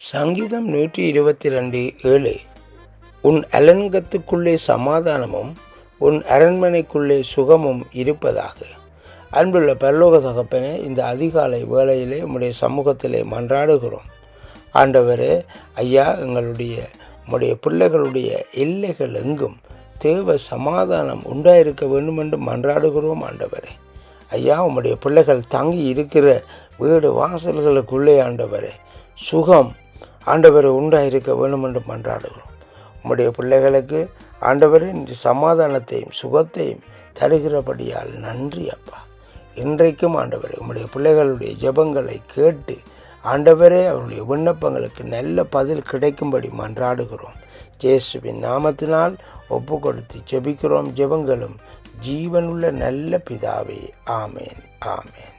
சங்கீதம் நூற்றி இருபத்தி ரெண்டு ஏழு. உன் அலங்கத்துக்குள்ளே சமாதானமும் உன் அரண்மனைக்குள்ளே சுகமும் இருப்பதாக. அன்புள்ள பரலோக தகப்பனே இந்த அதிகாலை வேளையிலே உம்முடைய சமூகத்திலே மன்றாடுகிறோம். ஆண்டவரே ஐயா எங்களுடைய உம்முடைய பிள்ளைகளுடைய எல்லைகள் எங்கும் தேவ சமாதானம் உண்டாயிருக்க வேண்டும் என்று மன்றாடுகிறோம் ஆண்டவரே. ஐயா உம்முடைய பிள்ளைகள் தங்கி இருக்கிற வீடு வாசல்களுக்குள்ளே ஆண்டவரே சுகம் ஆண்டவரை உண்டாயிருக்க வேண்டும் என்று மன்றாடுகிறோம். உம்முடைய பிள்ளைகளுக்கு ஆண்டவரின் சமாதானத்தையும் சுகத்தையும் தருகிறபடியால் நன்றி அப்பா. இன்றைக்கும் ஆண்டவரை உம்முடைய பிள்ளைகளுடைய ஜெபங்களை கேட்டு ஆண்டவரே அவருடைய விண்ணப்பங்களுக்கு நல்ல பதில் கிடைக்கும்படி மன்றாடுகிறோம். ஜேசுவின் நாமத்தினால் ஒப்பு கொடுத்து ஜெபிக்கிறோம் ஜெபங்களும். ஜீவனுள்ள நல்ல பிதாவே ஆமேன் ஆமேன்.